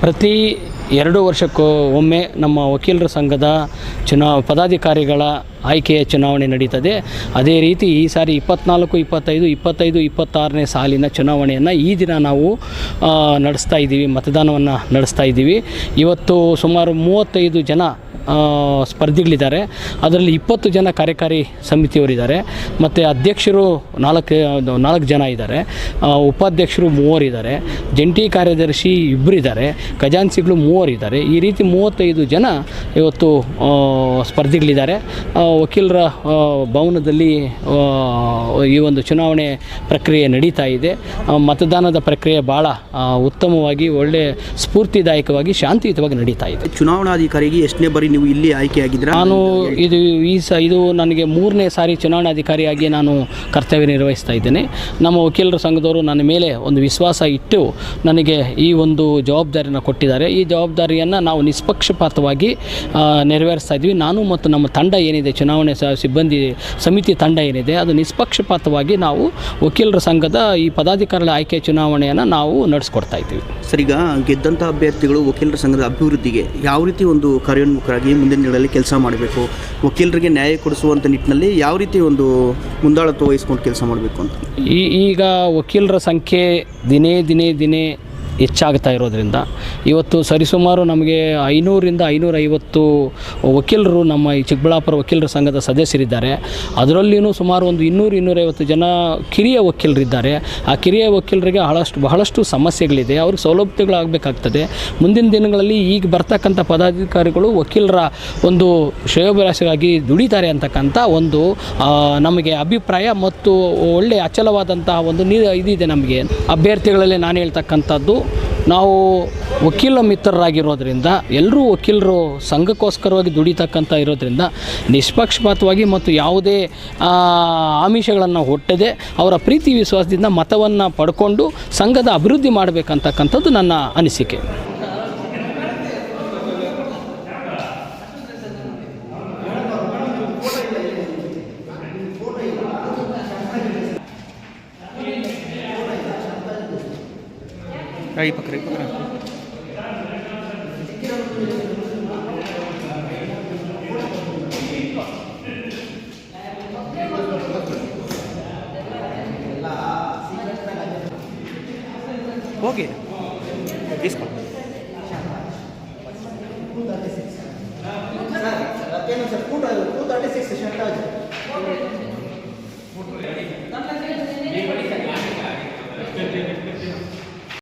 ಪ್ರತಿ ಎರಡು ವರ್ಷಕ್ಕೂ ಒಮ್ಮೆ ನಮ್ಮ ವಕೀಲರ ಸಂಘದ ಚುನಾವ ಪದಾಧಿಕಾರಿಗಳ ಆಯ್ಕೆಯ ಚುನಾವಣೆ ನಡೀತದೆ. ಅದೇ ರೀತಿ ಈ ಸಾರಿ ಇಪ್ಪತ್ನಾಲ್ಕು, ಇಪ್ಪತ್ತೈದು ಇಪ್ಪತ್ತೈದು, ಇಪ್ಪತ್ತಾರನೇ ಸಾಲಿನ ಚುನಾವಣೆಯನ್ನು ಈ ದಿನ ನಾವು ನಡೆಸ್ತಾ ಇದ್ದೀವಿ, ಮತದಾನವನ್ನು ನಡೆಸ್ತಾ ಇದ್ದೀವಿ. ಇವತ್ತು ಸುಮಾರು ಮೂವತ್ತೈದು ಜನ ಸ್ಪರ್ಧಿಗಳಿದ್ದಾರೆ. ಅದರಲ್ಲಿ ಇಪ್ಪತ್ತು ಜನ ಕಾರ್ಯಕಾರಿ ಸಮಿತಿಯವರಿದ್ದಾರೆ. ಮತ್ತು ಅಧ್ಯಕ್ಷರು ನಾಲ್ಕು ನಾಲ್ಕು ಜನ ಇದ್ದಾರೆ. ಉಪಾಧ್ಯಕ್ಷರು ಮೂವರಿದ್ದಾರೆ. ಜಂಟಿ ಕಾರ್ಯದರ್ಶಿ ಇಬ್ಬರಿದ್ದಾರೆ ಖಜಾನ್ಸಿಗಳು ಮೂವರಿದ್ದಾರೆ. ಈ ರೀತಿ ಮೂವತ್ತೈದು ಜನ ಇವತ್ತು ಸ್ಪರ್ಧಿಗಳಿದ್ದಾರೆ. ವಕೀಲರ ಭವನದಲ್ಲಿ ಈ ಒಂದು ಚುನಾವಣೆ ಪ್ರಕ್ರಿಯೆ ನಡೀತಾ ಇದೆ. ಮತದಾನದ ಪ್ರಕ್ರಿಯೆ ಭಾಳ ಉತ್ತಮವಾಗಿ ಒಳ್ಳೆ ಸ್ಫೂರ್ತಿದಾಯಕವಾಗಿ ಶಾಂತಿಯುತವಾಗಿ ನಡೀತಾ ಇದೆ. ಚುನಾವಣಾಧಿಕಾರಿಗೆ ಎಷ್ಟನೇ ಬಾರಿ ನೀವು ಇಲ್ಲಿ ಆಯ್ಕೆಯಾಗಿದ್ದರೆ ನಾನು ಇದು ಈ ಸ ಇದು ನನಗೆ ಮೂರನೇ ಸಾರಿ ಚುನಾವಣಾಧಿಕಾರಿಯಾಗಿ ನಾನು ಕರ್ತವ್ಯ ನಿರ್ವಹಿಸ್ತಾ ಇದ್ದೇನೆ. ನಮ್ಮ ವಕೀಲರ ಸಂಘದವರು ನನ್ನ ಮೇಲೆ ಒಂದು ವಿಶ್ವಾಸ ಇಟ್ಟು ನನಗೆ ಈ ಒಂದು ಜವಾಬ್ದಾರಿಯನ್ನು ಕೊಟ್ಟಿದ್ದಾರೆ. ಈ ಜವಾಬ್ದಾರಿಯನ್ನು ನಾವು ನಿಷ್ಪಕ್ಷಪಾತವಾಗಿ ನೆರವೇರಿಸ್ತಾ ಇದ್ವಿ ನಾನು ಮತ್ತು ನಮ್ಮ ತಂಡ ಏನಿದೆ ಚುನಾವಣೆ ಸಿಬ್ಬಂದಿ ಸಮಿತಿ ತಂಡ ಏನಿದೆ ಅದು ನಿಷ್ಪಕ್ಷಪಾತವಾಗಿ ನಾವು ವಕೀಲರ ಸಂಘದ ಈ ಪದಾಧಿಕಾರಿಗಳ ಆಯ್ಕೆ ಚುನಾವಣೆಯನ್ನು ನಾವು ನಡೆಸ್ಕೊಡ್ತಾ ಇದ್ದೀವಿ. ಸರ್ ಈಗ ಗೆದ್ದಂಥ ಅಭ್ಯರ್ಥಿಗಳು ವಕೀಲರ ಸಂಘದ ಅಭಿವೃದ್ಧಿಗೆ ಯಾವ ರೀತಿ ಒಂದು ಕಾರ್ಯೋನ್ಮುಖರಾಗಿ ಮುಂದಿನ ದಿನಗಳಲ್ಲಿ ಕೆಲಸ ಮಾಡಬೇಕು ವಕೀಲರಿಗೆ ನ್ಯಾಯ ಕೊಡಿಸುವಂಥ ನಿಟ್ಟಿನಲ್ಲಿ ಯಾವ ರೀತಿ ಒಂದು ಮುಂದಾಳತ್ವ ವಹಿಸ್ಕೊಂಡು ಕೆಲಸ ಮಾಡಬೇಕು ಅಂತ? ಈ ಈಗ ವಕೀಲರ ಸಂಖ್ಯೆ ದಿನೇ ದಿನೇ ದಿನೇ ಹೆಚ್ಚಾಗ್ತಾ ಇರೋದ್ರಿಂದ. ಇವತ್ತು ಸರಿಸುಮಾರು ನಮಗೆ ಐನೂರಿಂದ ಐನೂರೈವತ್ತು ವಕೀಲರು ನಮ್ಮ ಈ ಚಿಕ್ಕಬಳ್ಳಾಪುರ ವಕೀಲರ ಸಂಘದ ಸದಸ್ಯರಿದ್ದಾರೆ. ಅದರಲ್ಲಿಯೂ ಸುಮಾರು ಒಂದು ಇನ್ನೂರು ಇನ್ನೂರೈವತ್ತು ಜನ ಕಿರಿಯ ವಕೀಲರಿದ್ದಾರೆ. ಆ ಕಿರಿಯ ವಕೀಲರಿಗೆ ಬಹಳಷ್ಟು ಬಹಳಷ್ಟು ಸಮಸ್ಯೆಗಳಿದೆ. ಅವ್ರಿಗೆ ಸೌಲಭ್ಯಗಳಾಗಬೇಕಾಗ್ತದೆ. ಮುಂದಿನ ದಿನಗಳಲ್ಲಿ ಈಗ ಬರ್ತಕ್ಕಂಥ ಪದಾಧಿಕಾರಿಗಳು ವಕೀಲರ ಒಂದು ಶ್ರೇಯೋಭಿಲಾಷಿಗಾಗಿ ದುಡಿತಾರೆ ಅಂತಕ್ಕಂಥ ಒಂದು ನಮಗೆ ಅಭಿಪ್ರಾಯ ಮತ್ತು ಒಳ್ಳೆಯ ಅಚಲವಾದಂತಹ ಒಂದು ನೀ, ಇದಿದೆ ನಮಗೆ. ಅಭ್ಯರ್ಥಿಗಳಲ್ಲಿ ನಾನು ಹೇಳ್ತಕ್ಕಂಥದ್ದು ನಾವು ವಕೀಲ ಮಿತ್ರರಾಗಿರೋದ್ರಿಂದ, ಎಲ್ಲರೂ ವಕೀಲರು ಸಂಘಕ್ಕೋಸ್ಕರವಾಗಿ ದುಡಿತಕ್ಕಂಥ ಇರೋದ್ರಿಂದ ನಿಷ್ಪಕ್ಷಪಾತವಾಗಿ ಮತ್ತು ಯಾವುದೇ ಆಮಿಷಗಳನ್ನು ಹೊಟ್ಟದೆ ಅವರ ಪ್ರೀತಿ ವಿಶ್ವಾಸದಿಂದ ಮತವನ್ನು ಪಡ್ಕೊಂಡು ಸಂಘದ ಅಭಿವೃದ್ಧಿ ಮಾಡಬೇಕಂತಕ್ಕಂಥದ್ದು ನನ್ನ ಅನಿಸಿಕೆ. ಈ ಪಕ್ಕ ಈ ಪಕ್ಕ ಹೋಗಿ